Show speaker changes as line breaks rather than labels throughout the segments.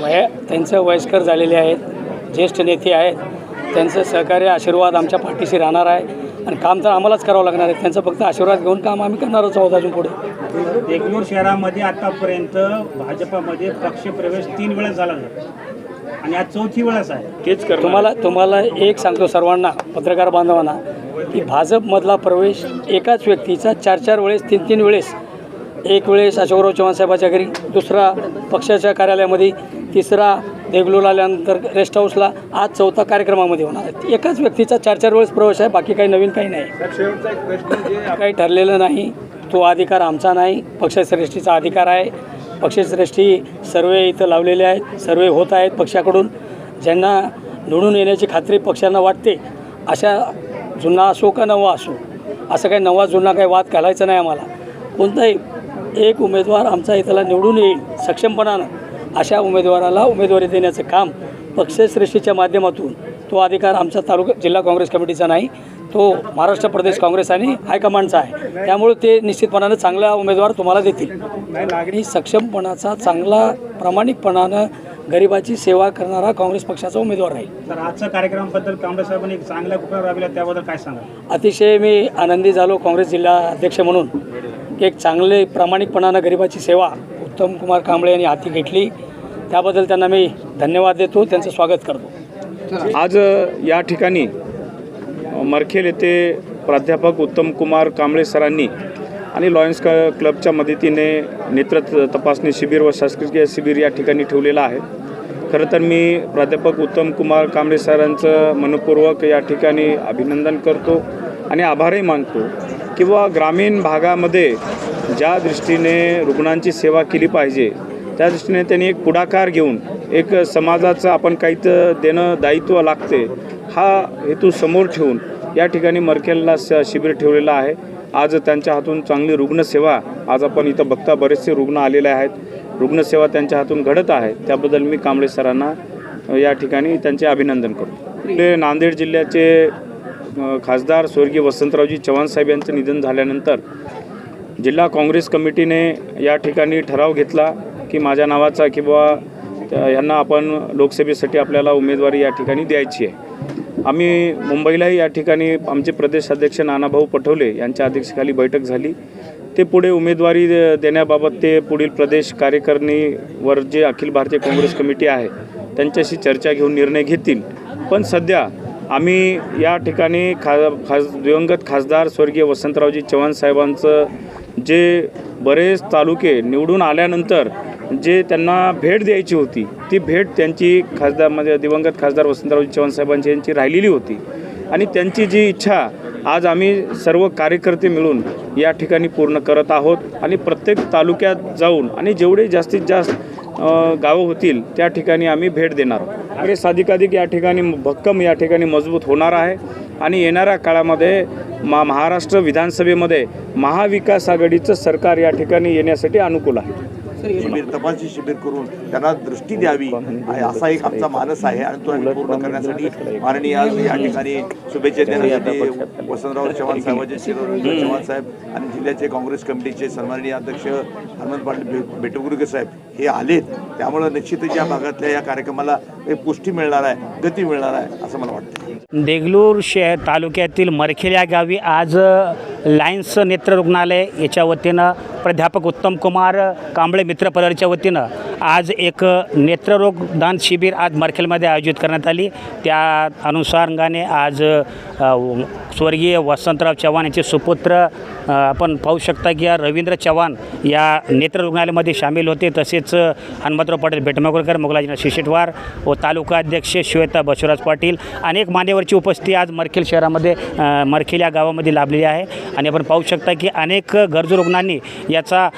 वय त्यांचं वयस्कर झालेले आहेत ज्येष्ठ नेते आहेत. त्यांचं सहकार्य आशीर्वाद आमच्या पाठीशी राहणार आहे. आणि काम तर आम्हालाच करावं लागणार आहे. त्यांचं फक्त आशीर्वाद घेऊन काम आम्ही करणारच आहोत अजून पुढे.
देगलूर शहरामध्ये आतापर्यंत भाजपामध्ये पक्षप्रवेश तीन वेळा झाला. आणि आज चौथी वेळाच आहे.
तेच कर
तुम्हाला तुम्हाला एक सांगतो सर्वांना पत्रकार बांधवांना की भाजपमधला प्रवेश एकाच व्यक्तीचा चार चार वेळेस तीन तीन वेळेस. एक वेळेस अशोकराव चव्हाण साहेबाच्या घरी दुसरा पक्षाच्या कार्यालयामध्ये तिसरा देगलूर आल्यानंतर रेस्ट हाऊसला आज चौथा कार्यक्रमामध्ये होणार आहे. एकाच व्यक्तीचा चार चार वेळेस प्रवेश आहे बाकी काही नवीन काही नाही. काही ठरलेलं नाही. तो अधिकार आमचा नाही पक्षश्रेष्ठीचा अधिकार आहे. पक्षश्रेष्ठी सर्वे इथं लावलेले आहेत सर्वे होत आहेत पक्षाकडून. ज्यांना निवडून येण्याची खात्री पक्षांना वाटते अशा जुना असो का नवा असो असं काही नवा जुना काही वाद घालायचा नाही आम्हाला. कोणताही एक उमेदवार आमचा इथला निवडून येईल सक्षमपणानं अशा उमेदवाराला उमेदवारी देण्याचं काम पक्षश्रेष्ठीच्या माध्यमातून तो अधिकार आमचा तालुका जिल्हा काँग्रेस कमिटीचा नाही तो महाराष्ट्र प्रदेश काँग्रेस आणि हायकमांडचा आहे. त्यामुळे ते निश्चितपणानं चांगला उमेदवार तुम्हाला देतील. आणि सक्षमपणाचा चांगला प्रामाणिकपणानं गरिबाची सेवा करणारा काँग्रेस पक्षाचा उमेदवार राहील.
तर आजच्या कार्यक्रमाबद्दल कांबळे साहेबांनी एक राबविला त्याबद्दल काय सांगा
अतिशय मी आनंदी झालो काँग्रेस जिल्हा अध्यक्ष म्हणून. की एक चांगले प्रामाणिकपणानं गरिबाची सेवा उत्तम कुमार कांबळे यांनी हाती घेतली. त्याबद्दल त्यांना मी धन्यवाद देतो. त्यांचं स्वागत करतो.
आज या ठिकाणी मरखेल येथे प्राध्यापक उत्तम कुमार कांबळे सरांनी आणि लॉयन्स क क्लबच्या मदतीने नेत्र तपासणी शिबिर व शासकीय शिबिर या ठिकाणी ठेवलेलं आहे. खरं तर मी प्राध्यापक उत्तम कुमार कांबळे सरांचं मनपूर्वक या ठिकाणी अभिनंदन करतो. आणि आभारही मानतो किंवा ग्रामीण भागामध्ये ज्या दृष्टीने रुग्णांची सेवा केली पाहिजे त्या दृष्टीने त्यांनी एक पुढाकार घेऊन एक समाजाचं आपण काही तर देणं दायित्व लागते हा हेतू समोर ठेवून या ठिकाणी मर्केलला स शिबिर ठेवलेलं आहे. आज त्यांच्या हातून चांगली रुग्णसेवा आज आपण इथं बघता बरेचसे रुग्ण आलेले आहेत. रुग्णसेवा त्यांच्या हातून घडत आहे. त्याबद्दल मी कांबळे सरांना या ठिकाणी त्यांचे अभिनंदन करतो. नांदेड जिल्ह्याचे खासदार स्वर्गीय वसंतरावजी चव्हाण साहेब यांचं निधन झाल्यानंतर जिल्हा काँग्रेस कमिटीने या ठिकाणी ठराव घेतला की माझ्या नावाचा किंवा ह्यांना यांना आपण लोकसभेसाठी आपल्याला उमेदवारी या ठिकाणी द्यायची आहे. आम्ही मुंबईलाही या ठिकाणी आमचे प्रदेशाध्यक्ष नानाभाऊ पटोले यांच्या अध्यक्षतेखाली बैठक झाली. ते पुढे उमेदवारी देण्याबाबत ते पुढील प्रदेश कार्यकारिणीवर जे अखिल भारतीय काँग्रेस कमिटी आहे त्यांच्याशी चर्चा घेऊन निर्णय घेतील. पण सध्या आम्ही या ठिकाणी खा खास दिवंगत खासदार स्वर्गीय वसंतरावजी चव्हाण साहेबांचं जे बरेच तालुके निवडून आल्यानंतर जे त्यांना भेट द्यायची होती ती भेट त्यांची खासदार म्हणजे दिवंगत खासदार वसंतरावजी चव्हाण साहेबांची यांची राहिलेली होती. आणि त्यांची जी इच्छा आज आम्ही सर्व कार्यकर्ते मिळून या ठिकाणी पूर्ण करत आहोत. आणि प्रत्येक तालुक्यात जाऊन आणि जेवढे जास्तीत जास्त गावं होतील त्या ठिकाणी आम्ही भेट देणार आणि अधिकाधिक या ठिकाणी भक्कम या ठिकाणी मजबूत होणार आहे आणि येणाऱ्या काळामध्ये मा महाराष्ट्र विधानसभेमध्ये महाविकास आघाडीचं सरकार या ठिकाणी येण्यासाठी अनुकूल आहे.
शिबिर तपासणी शिबिर करून त्यांना दृष्टी द्यावी. असा एक आमचा मानस आहे आणि तो आम्ही पूर्ण करण्यासाठी माननीय आज या ठिकाणी शुभेच्छा देण्यासाठी वसंतराव चव्हाण साहेबांचे चव्हाण साहेब आणि जिल्ह्याचे काँग्रेस कमिटीचे सन्माननीय अध्यक्ष हनुमंत पाटील बेटुगुर्गे साहेब हे आलेत. त्यामुळं निश्चितच या भागातल्या या कार्यक्रमाला पुष्टी मिळणार आहे गती मिळणार आहे असं मला वाटतं.
देगलूर शहर तालुक्यातील मरखेल या गावी आज लायन्स नेत्र रुग्णालय याच्या वतीनं प्राध्यापक उत्तम कुमार कांबळे मित्र परिवाराच्या वतीनं आज एक नेत्ररोग दान शिबिर आज मरखेलमध्ये आयोजित करण्यात आली. त्या अनुषंगाने आज स्वर्गीय वसंतराव चव्हाण यांचे सुपुत्र आपण पाहू शकता की रवींद्र चव्हाण या नेत्र रुग्णालयामध्ये सामील होते. तसेच हनुमंतराव पाटील भेटमागोरकर मोगलाजीनाथ शिशिटवार व तालुका अध्यक्ष श्वेता बसवराज पाटील अनेक मान्यवरची उपस्थिती आज मरखेल शहरामध्ये मरखेल या गावामध्ये लाभलेली आहे. आणि आपण पाहू शकता की अनेक गरजू रुग्णांनी याचा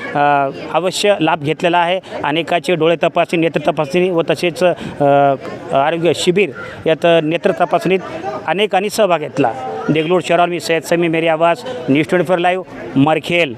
अवश्य लाभ घेतलेला आहे. अनेकाचे डोळे तपासणी नेत्र तपासणी व तसेच आरोग्य शिबिर यात नेत्र तपासणीत अनेकांनी सहभाग घेतला. देगलूर शहरावर मी Sayyed Sami Meri Awaaz news twenty four live Markhel.